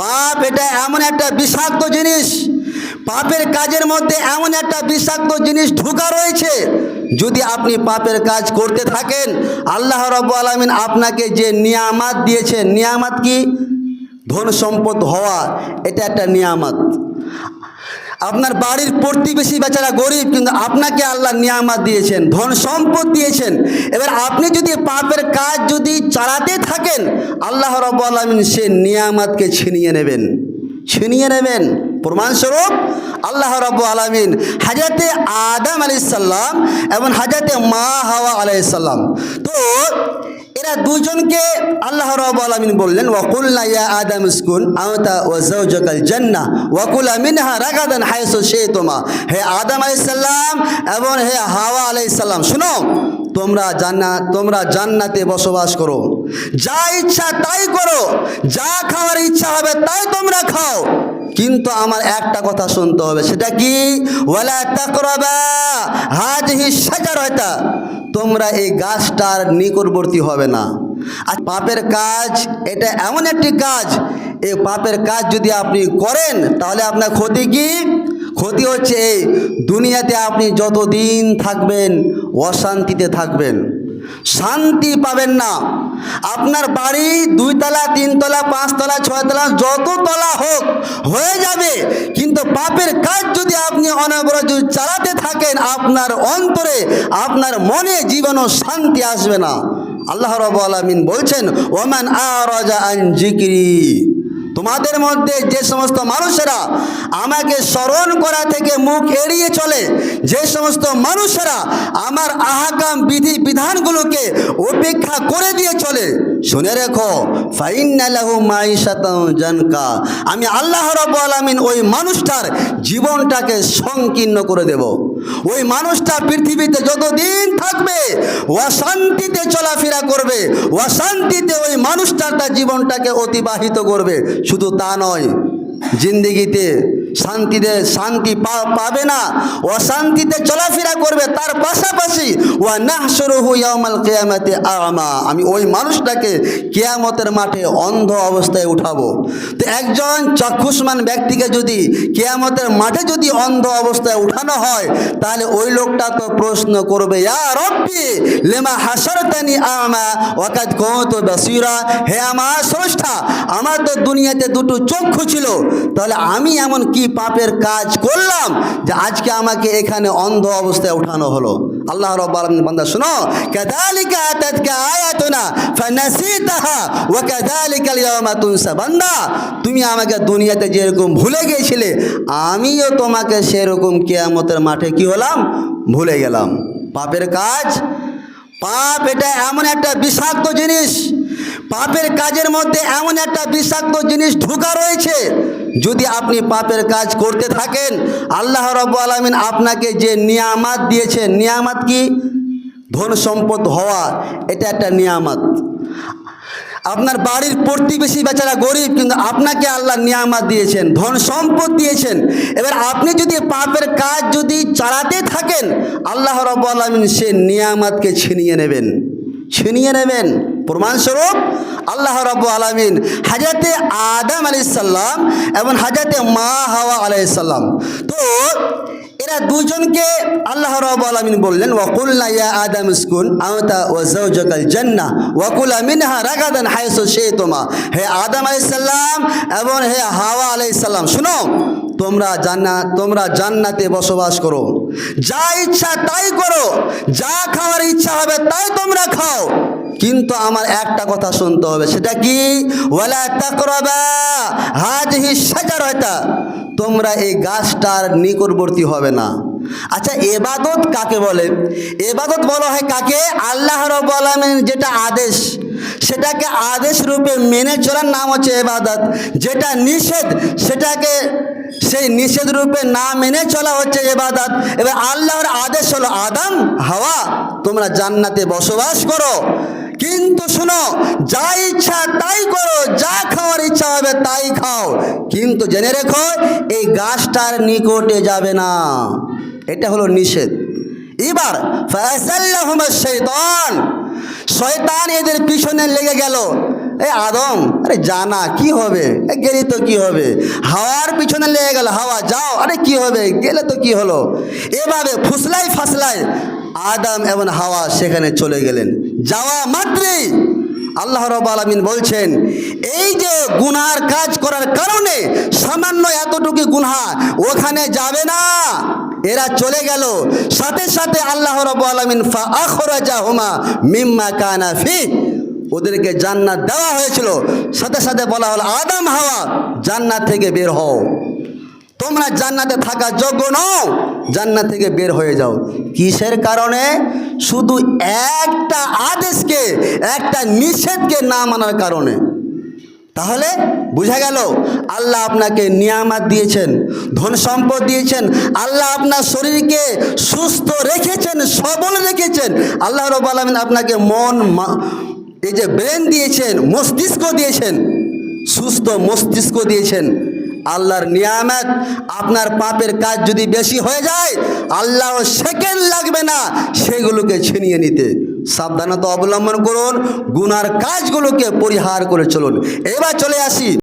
পাপ এটা এমন একটা বিষাক্ত জিনিস। পাপের কাজের মধ্যে এমন একটা বিষাক্ত জিনিস ঢুকা রয়েছে। যদি আপনি পাপের কাজ করতে থাকেন, আল্লাহ রব আলমিন আপনাকে যে নিয়ামাত দিয়েছেন, নিয়ামাত কি? ধন সম্পদ হওয়া, এটা একটা নিয়ামত। আপনার বাড়ির প্রতিবেশী বেচারা গরিব, কিন্তু আপনাকে আল্লাহ নিয়ামাত দিয়েছেন, ধন সম্পদ দিয়েছেন। এবার আপনি যদি পাপের কাজ যদি চালাতে থাকেন, আল্লাহ রব আলমিন সে নিয়ামাতকে ছিনিয়ে নেবেন। ছিনিয়ে নেবেন। প্রমাণস্বরূপ আল্লাহ রব আলমিন হাজাতে আদম আলাইসাল্লাম এবং হাজাতে মা হাওয়া আলাইসাল্লাম তো এরা দুজনকে আল্লাহ রব আলমিন বললেন ওয়াকুল্লা ইয়া আদম ইসকুন আমতা ও জৌজকাল জান্না ওয়াকুলা মিনহা রাগাদান হায়স সে তোমা হে আদম আলাইসাল্লাম এবং হে হাওয়া আলাইসাল্লাম শুনো, তোমরা জান্না তোমরা জান্নাতে বসবাস করো। যা ইচ্ছা তাই করো, যা খাওয়ার ইচ্ছা হবে তাই তোমরা খাও। কিন্তু আমার একটা কথা শুনতে হবে, সেটা কি? তোমরা এই গাছটার নিকটবর্তী হবে না। আর পাপের কাজ, এটা এমন একটি কাজ, এই পাপের কাজ যদি আপনি করেন, তাহলে আপনার ক্ষতি কি? ক্ষতি হচ্ছে এই দুনিয়াতে আপনি যতদিন থাকবেন, অশান্তিতে থাকবেন। শান্তি পাবেন না। আপনার বাড়ি দুইতলা, তিনতলা, পাঁচতলা, ছয়তলা, যত তলা হোক, হয়ে যাবে। কিন্তু পাপের কাজ যদি আপনি অনবরত চালাতে থাকেন, আপনার অন্তরে, আপনার মনে জীবনও শান্তি আসবে না। আল্লাহ রব আলমিন বলছেন, ওমান আরাজা আন জিকিরি। তোমাদের মধ্যে যে সমস্ত মানুষেরা আমাকে স্মরণ করা থেকে মুখ এড়িয়ে চলে, যে সমস্ত মানুষেরা আমার আহাকাম বিধি বিধানগুলোকে উপেক্ষা করে দিয়ে চলে, শুনে রেখো ফাইনালাহু জানকা। আমি আল্লাহ রব আলামিন ওই মানুষটার জীবনটাকে সংকীর্ণ করে দেব। ওই মানুষটা পৃথিবীতে যতদিন থাকবে অশান্তিতে চলাফেরা করবে অশান্তিতে ওই মানুষটা তার জীবনটাকে অতিবাহিত করবে। শুধু তা নয় জিন্দিগিতে শান্তিতে শান্তি পাবে না, অশান্তিতে চলাফেরা করবে, তার পাশাপাশি ওয়া নাহশুরুহু ইয়াউমাল কিয়ামাতি আমা, আমি ওই মানুষটাকে কেয়ামতের মাঠে অন্ধ অবস্থায় উঠাবো। তো একজন চক্ষুষ্মান ব্যক্তিকে যদি কেয়ামতের মাঠে যদি অন্ধ অবস্থায় উঠানো হয়, তাহলে ওই লোকটা তো প্রশ্ন করবে, ইয়া রব্বি, লেমা হাসারতানি আমা, ওয়াকাদ কৌত বাসিরা? হে আমার স্রষ্টা, আমার তো দুনিয়াতে দুটো চক্ষু ছিল, তাহলে আমি এমন কি পাপের কাজ করলাম যে আজকে আমাকে এখানে অন্ধ অবস্থায় উঠানো হলো? আল্লাহ আলামিন বান্দা, শুনো। কাযালিকা আতাতকা আয়াতুনা ফানাসিতাহা ওয়া কাযালিকাল ইয়াওমা তুনসা। বান্দা, তুমি আমাকে দুনিয়াতে যেরকম ভুলে গিয়েছিলে, আমিও তোমাকে সেরকম কিয়ামতের মাঠে কি হলাম? ভুলে গেলাম। পাপের কাজ? পাপ এটা এমন একটা বিষাক্ত জিনিস। পাপের কাজের মধ্যে এমন একটা বিষাক্ত জিনিস ঢুকা রয়েছে যদি আপনি পাপের কাজ করতে থাকেন, আল্লাহ রব আলমিন আপনাকে যে নিয়ামাত দিয়েছেন, নিয়ামাত কি? ধন সম্পদ হওয়া, এটা একটা নিয়ামত। আপনার বাড়ির প্রতিবেশী বেচারা গরিব, কিন্তু আপনাকে আল্লাহ নিয়ামাত দিয়েছেন, ধন সম্পদ দিয়েছেন। এবার আপনি যদি পাপের কাজ যদি চালাতে থাকেন, আল্লাহ রব আলমিন সে নিয়ামাতকে ছিনিয়ে নেবেন। ছিনিয়ে নেবেন। প্রমাণস্বরূপ আল্লাহ রব আলমিন হাজাতে আদম আলাইসাল্লাম এবং হাজাতে মা হাওয়া আলাইসাল্লাম তো এরা দুজনকে আল্লাহ রব আলমিন বললেন ওয়াকুল্লা ইয়া আদম ইসকুন আমতা ও জৌজকাল জান্না ওয়াকুলা মিনহা রাগাদান হায়সো সে তোমা হে আদম আলাইসাল্লাম এবং হে হাওয়া আলাইসাল্লাম শুনো, তোমরা জান্নাত তোমরা জান্নাতে বসবাস করো। যা ইচ্ছা তাই করো, যা খাওয়ার ইচ্ছা হবে তাই তোমরা খাও। কিন্তু আমার একটা কথা শুনতে হবে, সেটা কি? তোমরা এই গাছটার নিকটবর্তী হবে না। আচ্ছা এবাদত কাকে বলে? এবাদত বলা হয় কাকে? আল্লাহ রব যেটা আদেশ, সেটাকে আদেশ রূপে মেনে চলার নাম হচ্ছে এবাদত। যেটা নিষেধ, সেটাকে সেই নিষেধ রূপে না মেনে চলা হচ্ছে এবাদত। এবার আল্লাহর আদেশ হলো আদম, হাওয়া, তোমরা জান্নাতে বসবাস করো। কিন্তু শোনো, যা ইচ্ছা তাই করো, যা খাওয়ার ইচ্ছা হবে তাই খাও। কিন্তু জেনে রেখো, এই গাছটার নিকটে যাবে না। এটা হলো নিষেধ। এবার শৈতান শয়তান এদের পিছনে লেগে গেল। এ আদম, আরে জানা, কি হবে? গেলি তো কি হবে? হাওয়ার পিছনে লেগে গেল, হাওয়া, যাও, আরে কি হবে? গেলে তো কি হলো? এভাবে ফুসলাই ফাসলাই আদম এবং হাওয়া সেখানে চলে গেলেন। যাওয়া মাত্রই আল্লাহ রব আলমিন বলছেন, এই যে গুনহার কাজ করার কারণে সামান্য এতটুকু গুনহা ওখানে যাবে না, এরা চলে গেল। সাথে সাথে আল্লাহ রব আলমিন মিম্মা কানা ফি। ওদেরকে জান্নাত দেওয়া হয়েছিল। সাথে সাথে বলা হলো, আদম, হাওয়া, জান্নাত থেকে বের হও। তোমরা জান্নাতে থাকা যোগ্য নও, জান্নাত থেকে বের হয়ে যাও। কিসের কারণে? শুধু একটা একটা নিষেধকে না মানার কারণে। তাহলে বোঝা গেল, আল্লাহ আপনাকে নিয়ামাত দিয়েছেন, ধন সম্পদ দিয়েছেন, আল্লাহ আপনার শরীরকে সুস্থ রেখেছেন, সবল রেখেছেন। আল্লাহ রব আলমিন আপনাকে মন এই যে ব্রেন দিয়েছেন, মস্তিষ্ক দিয়েছেন, সুস্থ মস্তিষ্ক দিয়েছেন। আল্লাহর নিয়ামত, আপনার পাপের কাজ যদি বেশি হয়ে যায় আল্লাহ সেকেন্ড লাগবে না সেগুলোকে ছিনিয়ে নিতে। সাবধানতা অবলম্বন করুন গুনার কাজগুলোকে পরিহার করে চলুন। এবার চলে আসি।